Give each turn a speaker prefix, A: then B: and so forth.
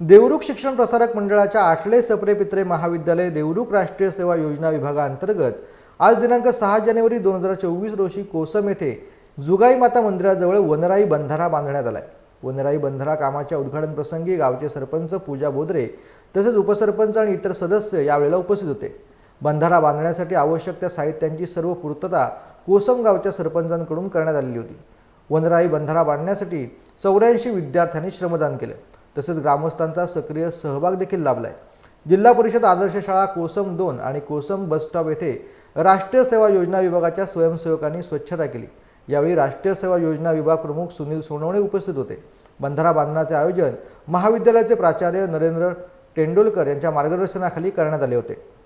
A: देवरुख शिक्षण प्रसारक मंडळाच्या आठले सप्रे पित्रे महाविद्यालय देवरुख राष्ट्रीय सेवा योजना विभागाअंतर्गत आज दिनांक सहा जानेवारी दोन हजार चोवीस रोजी कोसम येथे जुगाई माता मंदिराजवळ वनराई बंधारा बांधण्यात आलाय. वनराई बंधारा कामाच्या उद्घाटन प्रसंगी गावचे सरपंच पूजा बोदरे तसेच उपसरपंच आणि इतर सदस्य यावेळेला उपस्थित होते. बंधारा बांधण्यासाठी आवश्यक त्या साहित्यांची सर्व पूर्तता कोसम गावच्या सरपंचांकडून करण्यात आलेली होती. वनराई बंधारा बांधण्यासाठी चौऱ्याऐंशी विद्यार्थ्यांनी श्रमदान केलं. तसेच ग्रामस्थांचा सक्रिय सहभाग देखील लाभलाय. जिल्हा परिषद आदर्श शाळा कोसम दोन आणि कोसम बसस्टॉप येथे राष्ट्रीय सेवा योजना विभागाच्या स्वयंसेवकांनी स्वच्छता केली. यावेळी राष्ट्रीय सेवा योजना विभाग प्रमुख सुनील सोनवणे उपस्थित होते. बंधारा बांधण्याचे आयोजन महाविद्यालयाचे प्राचार्य नरेंद्र तेंडुलकर यांच्या मार्गदर्शनाखाली करण्यात आले होते.